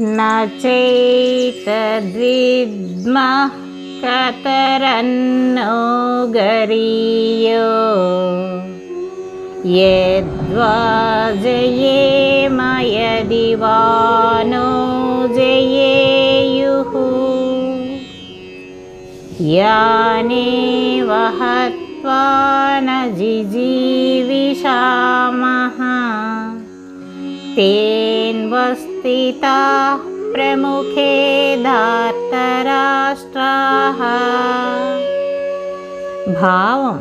न चैतद्विद्मः कतरन्नो गरीयो। यद्वा जयेम यदि वा नो जयेयुः यानेव हत्वा न जिजीविषामः तेन्वस्थिताः प्रमुखे धार्तराष्ट्राः భావం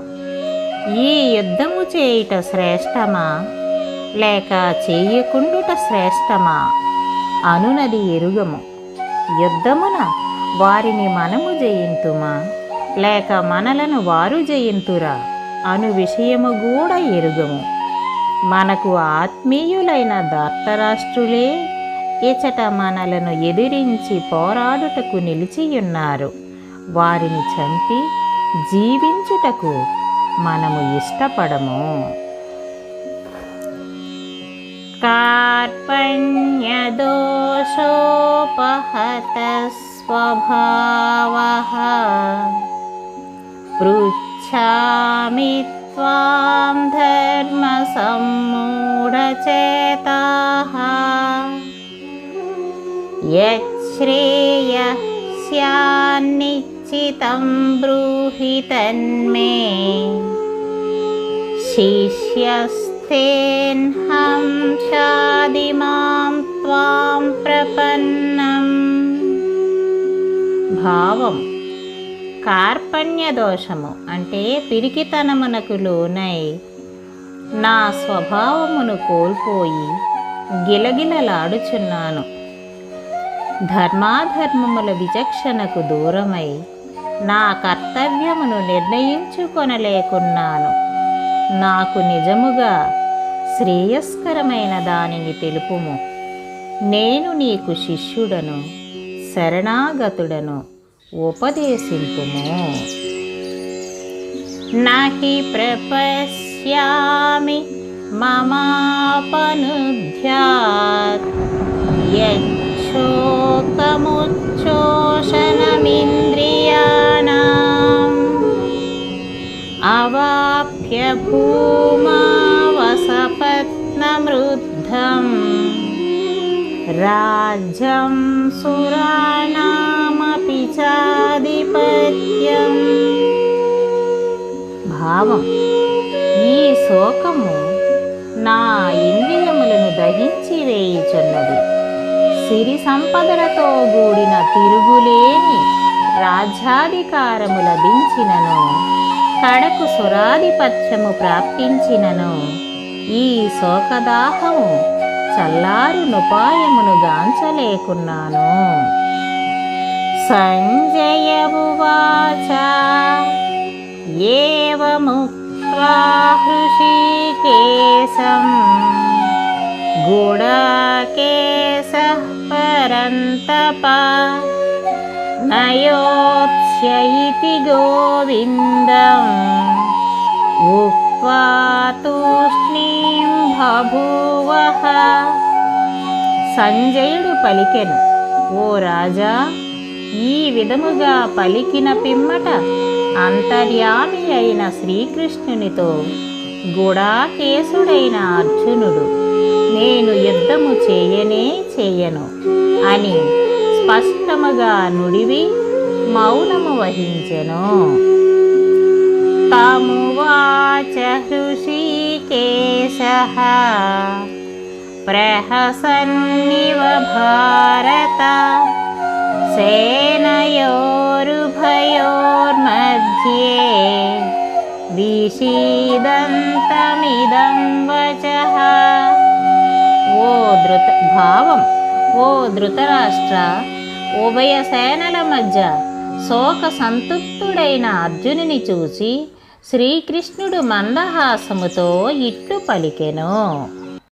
ఈ యుద్ధము చేయుట శ్రేష్టమా లేక చేయకుండుట శ్రేష్టమా అనునది ఎరుగము యుద్ధమున వారిని మనము జయింతుమా లేక మనలను వారు జయింతురా అను విషయము కూడా ఎరుగము మనకు ఆత్మీయులైన దార్తరాష్ట్రులే ఇచట మనలను ఎదిరించి పోరాడుటకు నిలిచియున్నారు. వారిని చంపి జీవించుటకు మనము ఇష్టపడము. కార్పణ్యదోషోపహత స్వభావ పృచ్ఛామి ధర్మసమ్మూఢచేతాः యచ్శ్రేయः స్యాన్నిశ్చితం బ్రూహి తన్మే శిష్యస్థేన్హం షాదిమాం త్వాం ప్రపన్నం భావం కార్పణ్య దోషము అంటే పిరికితనమునకు లోనై నా స్వభావమును కోల్పోయి గిలగిలలాడుచున్నాను. ధర్మాధర్మముల విచక్షణకు దూరమై నా కర్తవ్యమును నిర్ణయించుకొనలేకున్నాను. నాకు నిజముగా శ్రేయస్కరమైన దానిని తెలుపుము. నేను నీకు శిష్యుడను శరణాగతుడను ఉపదేశింపుము. నాహి ्यामि ममापनुध्यात्। यच्छोकमुच्छोषणमिन्द्रियाणाम्। अवाप्य वसपत्नमरुद्धम् राज्यं सुरणा శోకము నా ఇంద్రియములను దహించి వేయుచున్నది సిరి సంపదలతో కూడిన తిరుగులేని రాజ్యాధికారము లభించినను కడకు సురాధిపత్యము ప్రాప్తించినను. ఈ శోకదాహము చల్లారు నుపాయమును గాంచలేకున్నాను. సంజయ ఉవాచ ఏవముక్త్వా హృషీకేశం గుడాకేశः పరంతప. నయోత్స్య ఇతి గోవిందం. ఉక్త్వా తూష్ణీం సంజయుడు పలికెను ఓ రాజా ఈ విధముగా పలికిన పిమ్మట అంతర్యామి అయిన శ్రీకృష్ణునితో గుడాకేశుడైన అర్జునుడు. నేను యుద్ధము చేయనే చేయను అని స్పష్టముగా నుడివి మౌనము వహించెను. తాము వాచహృషికేశ ప్రహసన్నివ భారత సేనయోరుభయోర్మధ్యే విషీదంతమిదం వచః ఓ ధృత భావం ఓ ధృతరాష్ట్ర ఉభయ సేనల మధ్య శోక సంతుప్తుడైన అర్జునుని చూసి శ్రీకృష్ణుడు మందహాసముతో ఇట్లు పలికెను।